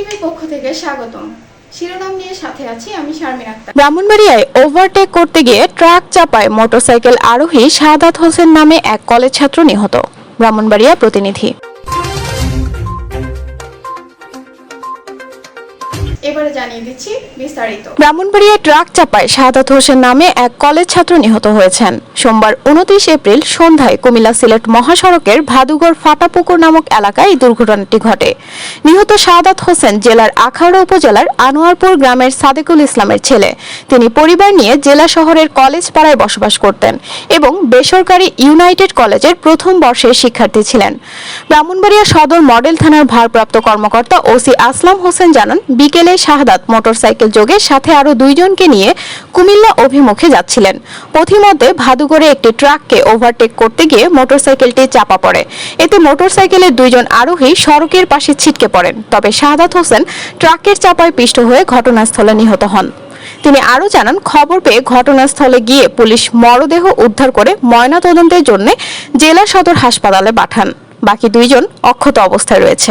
টিভির পক্ষ থেকে স্বাগতম। শিরোনাম নিয়ে সাথে আছি আমি শারমিন আক্তার। ব্রাহ্মণবাড়িয়ায় ওভারটেক করতে গিয়ে ট্রাক চাপায় মোটরসাইকেল আরোহী শাহাদাত হোসেন নামে এক কলেজ ছাত্র নিহত। ব্রাহ্মণবাড়িয়া প্রতিনিধি। এবারে জানিয়ে দিচ্ছি বিস্তারিত। ট্রাক চাপায় শাহাদাত হোসেন নামে এক কলেজ ছাত্র নিহত হয়েছেন। সোমবার উনত্রিশ এপ্রিল সন্ধ্যায় কুমিল্লা সিলেট মহাসড়কের ভাদুগড় ফাটাপুকুর নামক এলাকায় এই দুর্ঘটনাটি ঘটে। নিহত শাহাদাত হোসেন জেলার আখাউড়া উপজেলার আনোয়ারপুর গ্রামের সাদেকুল ইসলামের ছেলে। তিনি পরিবার নিয়ে জেলা শহরের কলেজ পাড়ায় বসবাস করতেন এবং বেসরকারি ইউনাইটেড কলেজের প্রথম বর্ষের শিক্ষার্থী ছিলেন। ব্রাহ্মণবাড়িয়া সদর মডেল থানার ভারপ্রাপ্ত কর্মকর্তা ওসি আসলাম হোসেন জানান, বিকেলে শাহাদাত মোটরসাইকেল যোগে সাথে আরও দুইজনকে নিয়ে কুমিল্লা অভিমুখে যাচ্ছিলেন। পথিমধ্যে ভাদুগড়ে একটি ট্রাককে ওভারটেক করতে গিয়ে মোটরসাইকেলটি চাপা পড়ে। এতে মোটরসাইকেলের দুইজন আরোহী সড়কের পাশে ছিটকে পড়েন। তবে শাহাদাত হোসেন ট্রাকের চাপায় পিষ্ট হয়ে ঘটনাস্থলে নিহত হন। তিনি আরও জানান, খবর পেয়ে ঘটনাস্থলে গিয়ে পুলিশ মরদেহ উদ্ধার করে ময়নাতদন্তের জন্য জেলা সদর হাসপাতালে পাঠান। বাকি দুইজন অক্ষত অবস্থায় রয়েছে